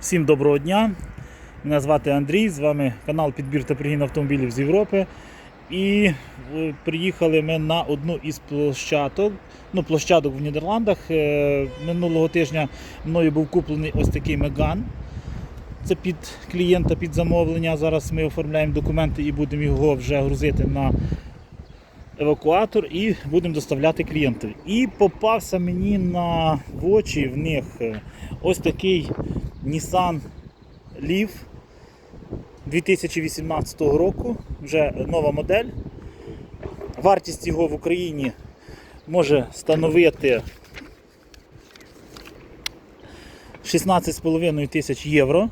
Всім доброго дня. Мене звати Андрій, з вами канал Підбір та пригін автомобілів з Європи. І е, приїхали ми на одну із площадок, ну, площадок в Нідерландах. Е, Минулого тижня мною був куплений ось такий Меган. Це під клієнта під замовлення. Зараз ми оформляємо документи і будемо його вже грузити на евакуатор і будемо доставляти клієнтів. І попався мені на в очі в них е, ось такий Nissan Leaf 2018 року, вже нова модель. Вартість його в Україні може становити 16,5 тисяч євро.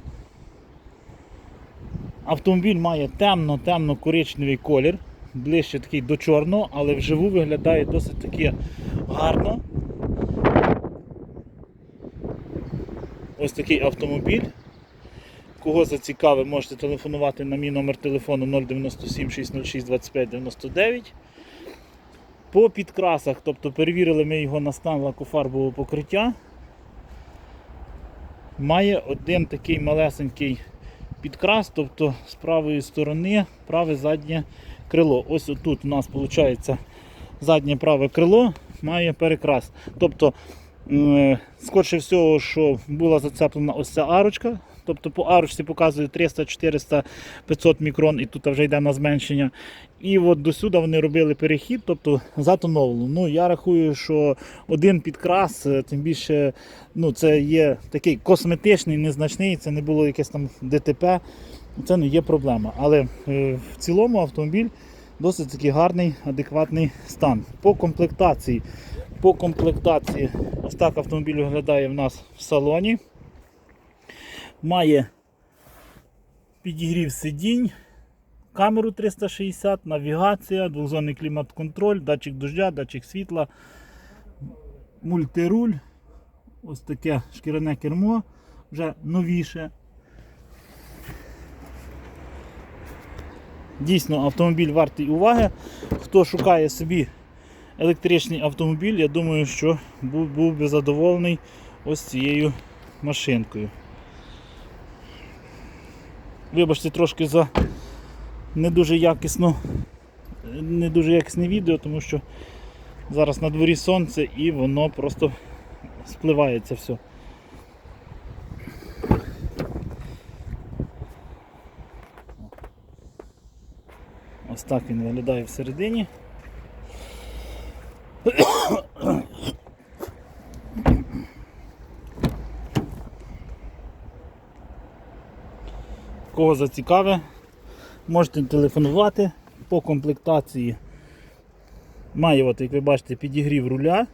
Автомобіль має темно-темно коричневий колір, ближче такий до чорного, але вживу виглядає досить таки гарно. Ось такий автомобіль. Кого зацікавив, можете телефонувати на мій номер телефону 097 606 25 99. По підкрасах, тобто перевірили ми його на стан лакофарбового покриття. Має один такий малесенький підкрас, тобто з правої сторони праве заднє крило. Ось тут у нас виходить заднє праве крило має перекрас. Тобто, скорше всього, що була зацеплена ось ця арочка. Тобто по арочці показує 300, 400, 500 мікрон і тут вже йде на зменшення. І от до сюди вони робили перехід, тобто затоновлено. Ну, я рахую, що один підкрас, е, тим більше ну, це є такий косметичний, незначний, це не було якесь там ДТП, це не є проблема. Але е, в цілому автомобіль досить такий гарний, адекватний стан. По комплектації. По комплектації ось так автомобіль виглядає в нас в салоні. Має підігрів сидінь, камеру 360, навігація, двохзонний клімат-контроль, датчик дождя, датчик світла, мультируль. Ось таке шкіряне кермо, вже новіше. Дійсно, автомобіль вартий уваги. Хто шукає собі електричний автомобіль, я думаю, що був, би задоволений ось цією машинкою. Вибачте трошки за не дуже якісно, не дуже якісне відео, тому що зараз на дворі сонце і воно просто спливається все. Ось так він виглядає всередині. Кого зацікаве, можете телефонувати по комплектації. Має, от, як ви бачите, підігрів руля.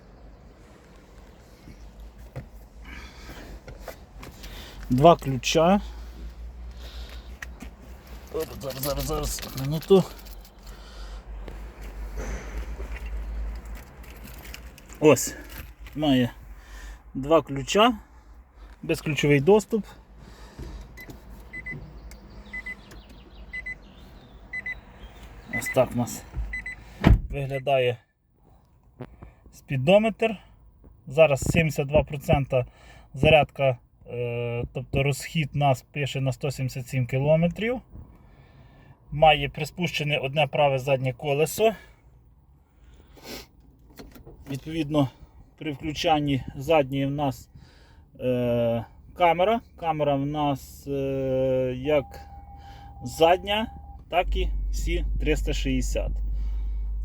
Два ключа. Зараз, зараз, зараз, минуту. Ось, має два ключа, безключовий доступ. Ось так у нас виглядає спідометр. Зараз 72% зарядка, е, тобто розхід нас пише на 177 км. Має приспущене одне праве заднє колесо. Відповідно, при включанні задньої в нас е, камера. Камера в нас е, як задня, так і всі 360.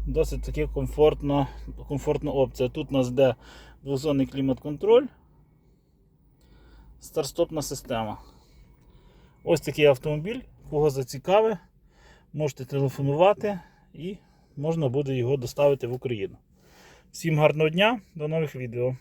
Досить таки комфортна, комфортна опція. Тут у нас йде двозонний клімат-контроль, старт-стопна система. Ось такий автомобіль, кого зацікавить, можете телефонувати і можна буде його доставити в Україну. Всім гарного дня, до нових відео.